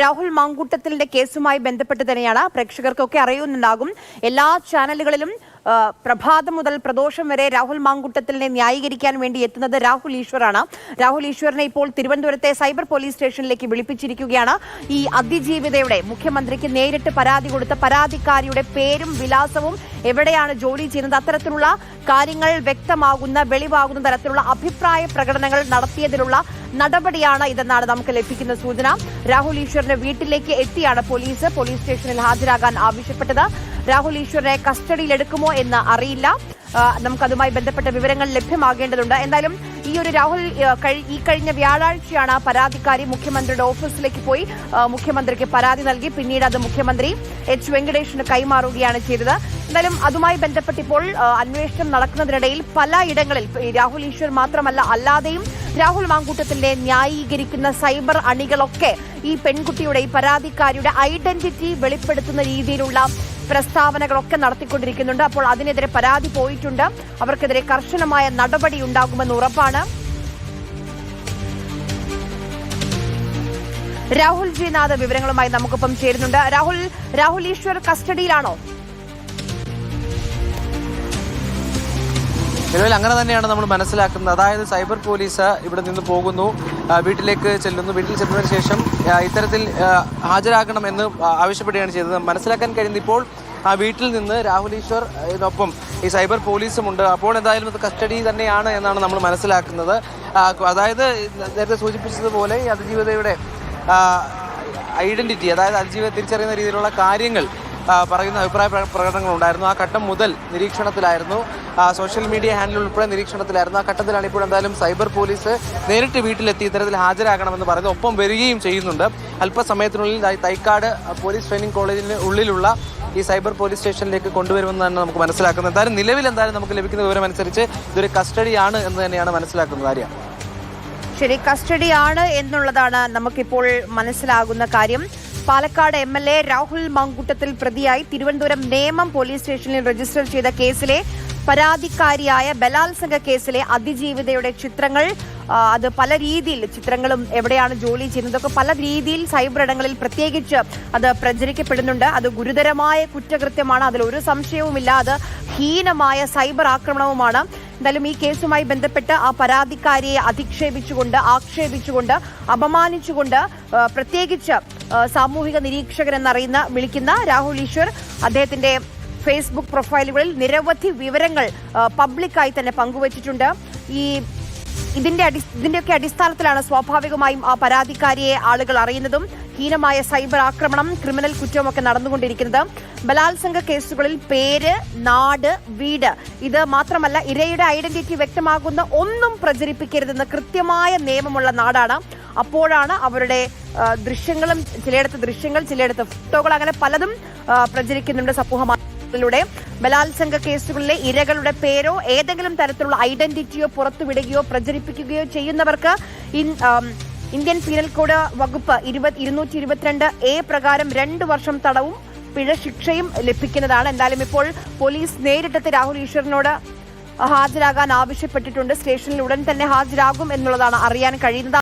രാഹുൽ മാങ്കൂട്ടത്തിലിന്റെ കേസുമായി ബന്ധപ്പെട്ട് തന്നെയാണ് പ്രേക്ഷകർക്കൊക്കെ അറിയുന്നുണ്ടാകും. എല്ലാ ചാനലുകളിലും പ്രഭാതം മുതൽ പ്രദോഷം വരെ രാഹുൽ മാങ്കുട്ടത്തിലിനെ ന്യായീകരിക്കാൻ വേണ്ടി എത്തുന്നത് രാഹുൽ ഈശ്വറാണ്. രാഹുൽ ഈശ്വറിനെ ഇപ്പോൾ തിരുവനന്തപുരത്തെ സൈബർ പോലീസ് സ്റ്റേഷനിലേക്ക് വിളിപ്പിച്ചിരിക്കുകയാണ്. ഈ അതിജീവിതയുടെ മുഖ്യമന്ത്രിക്ക് നേരിട്ട് പരാതി കൊടുത്ത പരാതിക്കാരിയുടെ പേരും വിലാസവും എവിടെയാണ് ജോലി ചെയ്യുന്നത് അത്തരത്തിലുള്ള കാര്യങ്ങൾ വ്യക്തമാകുന്ന വെളിവാകുന്ന തരത്തിലുള്ള അഭിപ്രായ പ്രകടനങ്ങൾ നടത്തിയതിലുള്ള നടപടിയാണ് ഇതെന്നാണ് നമുക്ക് ലഭിക്കുന്ന സൂചന. രാഹുൽ ഈശ്വറിന്റെ വീട്ടിലേക്ക് എത്തിയാണ് പോലീസ്. പോലീസ് സ്റ്റേഷനിൽ ഹാജരാകാൻ ആവശ്യപ്പെട്ടത്. രാഹുൽ ഈശ്വറിനെ കസ്റ്റഡിയിലെടുക്കുമോ എന്ന് അറിയില്ല. നമുക്കതുമായി ബന്ധപ്പെട്ട വിവരങ്ങൾ ലഭ്യമാകേണ്ടതുണ്ട്. എന്തായാലും ഈ ഒരു രാഹുൽ ഈ കഴിഞ്ഞ വ്യാഴാഴ്ചയാണ് പരാതിക്കാരി മുഖ്യമന്ത്രിയുടെ ഓഫീസിലേക്ക് പോയി. മുഖ്യമന്ത്രിക്ക് പരാതി നൽകി. പിന്നീട് അത് മുഖ്യമന്ത്രി എച്ച് വെങ്കടേഷിന് കൈമാറുകയാണ് ചെയ്തത്. എന്തായാലും അതുമായി ബന്ധപ്പെട്ടിപ്പോൾ അന്വേഷണം നടക്കുന്നതിനിടയിൽ പലയിടങ്ങളിൽ രാഹുൽ ഈശ്വർ മാത്രമല്ല അല്ലാതെയും രാഹുൽ മാങ്കൂട്ടത്തിന്റെ ന്യായീകരിക്കുന്ന സൈബർ അണികളൊക്കെ ഈ പെൺകുട്ടിയുടെ ഈ പരാതിക്കാരിയുടെ ഐഡന്റിറ്റി വെളിപ്പെടുത്തുന്ന രീതിയിലുള്ള പ്രസ്താവനകളൊക്കെ നടത്തിക്കൊണ്ടിരിക്കുന്നുണ്ട്. അപ്പോൾ അതിനെതിരെ പരാതി പോയിട്ടുണ്ട്. അവർക്കെതിരെ കർശനമായ നടപടി ഉണ്ടാകുമെന്ന് ഉറപ്പാണ്. രാഹുൽ ജി നാഥ് വിവരങ്ങളുമായി നമുക്കൊപ്പം ചേരുന്നുണ്ട്. രാഹുൽ രാഹുൽ ഈശ്വർ കസ്റ്റഡിയിലാണോ? നിലവിൽ അങ്ങനെ തന്നെയാണ് നമ്മൾ മനസ്സിലാക്കുന്നത്. അതായത് സൈബർ പോലീസ് ഇവിടെ നിന്ന് പോകുന്നു വീട്ടിലേക്ക് ചെല്ലുന്നു. വീട്ടിൽ ചെന്നതിന് ശേഷം ഇത്തരത്തിൽ ഹാജരാകണമെന്ന് ആവശ്യപ്പെടുകയാണ് ചെയ്തത്. മനസ്സിലാക്കാൻ കഴിയുന്നത് ഇപ്പോൾ ആ വീട്ടിൽ നിന്ന് രാഹുൽ ഈശ്വർ ഇതിനൊപ്പം ഈ സൈബർ പോലീസും ഉണ്ട്. അപ്പോൾ എന്തായാലും ഇത് കസ്റ്റഡി തന്നെയാണ് എന്നാണ് നമ്മൾ മനസ്സിലാക്കുന്നത്. അതായത് നേരത്തെ സൂചിപ്പിച്ചതുപോലെ ഈ അതിജീവിതയുടെ ഐഡന്റിറ്റി അതായത് അതിജീവിതം തിരിച്ചറിയുന്ന രീതിയിലുള്ള കാര്യങ്ങൾ പറയുന്ന അഭിപ്രായ പ്ര- പ്രകടനങ്ങളുണ്ടായിരുന്നു. ആ ഘട്ടം മുതൽ നിരീക്ഷണത്തിലായിരുന്നു. സോഷ്യൽ മീഡിയ ഹാൻഡിൽ ഉൾപ്പെടെ നിരീക്ഷണത്തിലായിരുന്നു. ആ ഘട്ടത്തിലാണ് ഇപ്പോൾ എന്തായാലും സൈബർ പോലീസ് നേരിട്ട് വീട്ടിലെത്തി ഇത്തരത്തിൽ ഹാജരാകണമെന്ന് പറയുന്നത് ഒപ്പം വരികയും ചെയ്യുന്നുണ്ട്. അല്പസമയത്തിനുള്ളിൽ തൈക്കാട് പോലീസ് ട്രെയിനിങ് കോളേജിന് ഉള്ളിലുള്ള ഈ സൈബർ പോലീസ് സ്റ്റേഷനിലേക്ക് കൊണ്ടുവരുമെന്ന് തന്നെ നമുക്ക് മനസ്സിലാക്കുന്നത്. എന്തായാലും നിലവിൽ എന്തായാലും നമുക്ക് ലഭിക്കുന്ന വിവരം അനുസരിച്ച് ഇതൊരു കസ്റ്റഡിയാണ് എന്ന് തന്നെയാണ് മനസ്സിലാക്കുന്നത് ആര്യ. ശരി കസ്റ്റഡിയാണ് എന്നുള്ളതാണ് നമുക്കിപ്പോൾ മനസ്സിലാകുന്ന കാര്യം. Palakkad M L A Rahul Mamkootathil പ്രതിയായി. Thiruvananthapuram Nemam police സ്റ്റേഷനിൽ രജിസ്റ്റർ ചെയ്ത കേസിലെ പരാതിക്കാരിയായ ബലാത്സംഗ കേസിലെ അതിജീവിതയുടെ ചിത്രങ്ങൾ അത് പല രീതിയിൽ ചിത്രങ്ങളും എവിടെയാണ് ജോലി ചെയ്യുന്നതൊക്കെ പല രീതിയിൽ സൈബർ ഇടങ്ങളിൽ പ്രത്യേകിച്ച് അത് പ്രചരിക്കപ്പെടുന്നുണ്ട്. അത് ഗുരുതരമായ കുറ്റകൃത്യമാണ്. അതിൽ ഒരു സംശയവുമില്ല. അത് ഹീനമായ സൈബർ ആക്രമണവുമാണ്. എന്തായാലും ഈ കേസുമായി ബന്ധപ്പെട്ട് ആ പരാതിക്കാരിയെ അധിക്ഷേപിച്ചുകൊണ്ട് ആക്ഷേപിച്ചുകൊണ്ട് അപമാനിച്ചുകൊണ്ട് പ്രത്യേകിച്ച് സാമൂഹിക നിരീക്ഷകൻ എന്നറിയുന്ന വിളിക്കുന്ന രാഹുൽ ഈശ്വർ അദ്ദേഹത്തിന്റെ ഫേസ്ബുക്ക് പ്രൊഫൈലുകളിൽ നിരവധി വിവരങ്ങൾ പബ്ലിക്കായി തന്നെ പങ്കുവച്ചിട്ടുണ്ട്. ഈ ഇതിന്റെ അടി ഇതിന്റെയൊക്കെ അടിസ്ഥാനത്തിലാണ് സ്വാഭാവികമായും ആ പരാതിക്കാരിയെ ആളുകൾ അറിയുന്നതും. ഹീനമായ സൈബർ ആക്രമണം ക്രിമിനൽ കുറ്റവുമൊക്കെ നടന്നുകൊണ്ടിരിക്കുന്നത്. ബലാത്സംഗ കേസുകളിൽ പേര് നാട് വീട്. ഇത് മാത്രമല്ല ഇരയുടെ ഐഡന്റിറ്റി വ്യക്തമാകുന്ന ഒന്നും പ്രചരിപ്പിക്കരുതെന്ന് കൃത്യമായ നിയമമുള്ള നാടാണ്. അപ്പോഴാണ് അവരുടെ ദൃശ്യങ്ങളും ചിലയിടത്ത് ദൃശ്യങ്ങൾ ചിലയിടത്ത് ഫോട്ടോകൾ അങ്ങനെ പലതും പ്രചരിക്കുന്നുണ്ട് സമൂഹ മാധ്യമങ്ങളിലൂടെ. ബലാത്സംഗ കേസുകളിലെ ഇരകളുടെ പേരോ ഏതെങ്കിലും തരത്തിലുള്ള ഐഡന്റിറ്റിയോ പുറത്തുവിടുകയോ പ്രചരിപ്പിക്കുകയോ ചെയ്യുന്നവർക്ക് ഇന്ത്യൻ പീനൽ കോഡ് വകുപ്പ് ഇരുപത് ഇരുന്നൂറ്റി ഇരുപത്തിരണ്ട് എ പ്രകാരം രണ്ട് വർഷം തടവും പിഴ ശിക്ഷയും ലഭിക്കുന്നതാണ്. എന്തായാലും ഇപ്പോൾ പോലീസ് നേരിട്ടെത്തി രാഹുൽ ഈശ്വറിനോട് ഹാജരാകാൻ ആവശ്യപ്പെട്ടിട്ടുണ്ട്. സ്റ്റേഷനിൽ ഉടൻ തന്നെ ഹാജരാകും എന്നുള്ളതാണ് അറിയാൻ കഴിയുന്നത്.